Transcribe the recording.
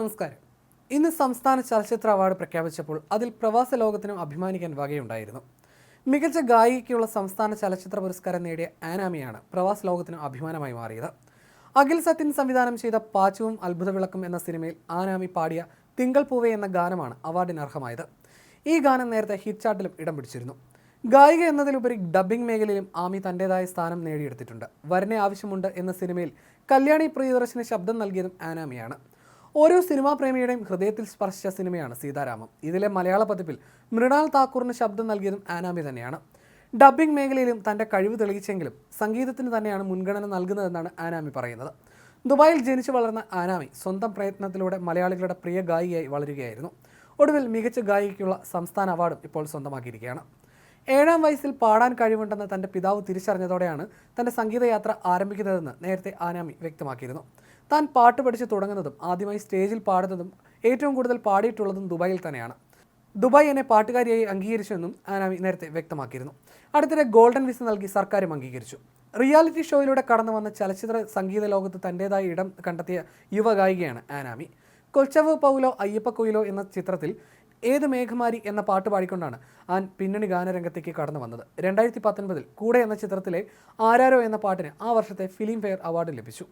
നമസ്കാരം. ഇന്ന് സംസ്ഥാന ചലച്ചിത്ര അവാർഡ് പ്രഖ്യാപിച്ചപ്പോൾ അതിൽ പ്രവാസ ലോകത്തിനും അഭിമാനിക്കാൻ വകയുണ്ടായിരുന്നു. മികച്ച ഗായികയ്ക്കുള്ള സംസ്ഥാന ചലച്ചിത്ര പുരസ്കാരം നേടിയ ആനാമിയാണ് പ്രവാസ ലോകത്തിനും അഭിമാനമായി മാറിയത്. അഖിൽ സത്യൻ സംവിധാനം ചെയ്ത പാച്ചുവും അത്ഭുതവിളക്കും എന്ന സിനിമയിൽ ആനാമി പാടിയ തിങ്കൾ പൂവേ എന്ന ഗാനമാണ് അവാർഡിന് അർഹമായത് ഈ ഗാനം നേരത്തെ ഹിറ്റ് ചാർട്ടിലും ഇടം പിടിച്ചിരുന്നു. ഗായിക എന്നതിലുപരി ഡബ്ബിംഗ് മേഖലയിലും ആമി തന്റെതായ സ്ഥാനം നേടിയെടുത്തിട്ടുണ്ട്. വരനെ ആവശ്യമുണ്ട് എന്ന സിനിമയിൽ കല്യാണി പ്രിയദർശന് ശബ്ദം നൽകിയതും ആനാമിയാണ്. ഓരോ സിനിമാ പ്രേമിയുടെയും ഹൃദയത്തിൽ സ്പർശിച്ച സിനിമയാണ് സീതാരാമം. ഇതിലെ മലയാള പതിപ്പിൽ മൃണാൽ താക്കൂറിന് ശബ്ദം നൽകിയതും ആനാമി തന്നെയാണ്. ഡബ്ബിംഗ് മേഖലയിലും തന്റെ കഴിവ് തെളിയിച്ചെങ്കിലും സംഗീതത്തിന് തന്നെയാണ് മുൻഗണന നൽകുന്നതെന്നാണ് ആനാമി പറയുന്നത്. ദുബായിൽ ജനിച്ചു വളർന്ന ആനാമി സ്വന്തം പ്രയത്നത്തിലൂടെ മലയാളികളുടെ പ്രിയ ഗായികയായി വളരുകയായിരുന്നു. ഒടുവിൽ മികച്ച ഗായികയ്ക്കുള്ള സംസ്ഥാന അവാർഡും ഇപ്പോൾ സ്വന്തമാക്കിയിരിക്കുകയാണ്. ഏഴാം വയസ്സിൽ പാടാൻ കഴിവുണ്ടെന്ന് തന്റെ പിതാവ് തിരിച്ചറിഞ്ഞതോടെയാണ് തന്റെ സംഗീതയാത്ര ആരംഭിക്കുന്നതെന്ന് നേരത്തെ ആനാമി വ്യക്തമാക്കിയിരുന്നു. താൻ പാട്ട് പഠിച്ച് തുടങ്ങുന്നതും ആദ്യമായി സ്റ്റേജിൽ പാടുന്നതും ഏറ്റവും കൂടുതൽ പാടിയിട്ടുള്ളതും ദുബായിൽ തന്നെയാണ്. ദുബായ് എന്നെ പാട്ടുകാരിയായി അംഗീകരിച്ചുവെന്നും ആനാമി നേരത്തെ വ്യക്തമാക്കിയിരുന്നു. അടുത്തിടെ ഗോൾഡൻ വിസ നൽകി സർക്കാരും അംഗീകരിച്ചു. റിയാലിറ്റി ഷോയിലൂടെ കടന്നു വന്ന ചലച്ചിത്ര സംഗീത ലോകത്ത് തന്റേതായ ഇടം കണ്ടെത്തിയ യുവഗായികയാണ് ആനാമി. കൊച്ചവ് പൗലോ അയ്യപ്പ കൊയിലോ എന്ന ചിത്രത്തിൽ ഏത് മേഘമാരി എന്ന പാട്ട് പാടിക്കൊണ്ടാണ് ആൻ പിന്നണി ഗാനരംഗത്തേക്ക് കടന്നു വന്നത്. രണ്ടായിരത്തി പത്തൊൻപതിൽ കൂടെ എന്ന ചിത്രത്തിലെ ആരാരോ എന്ന പാട്ടിന് ആ വർഷത്തെ ഫിലിം ഫെയർ അവാർഡ് ലഭിച്ചു.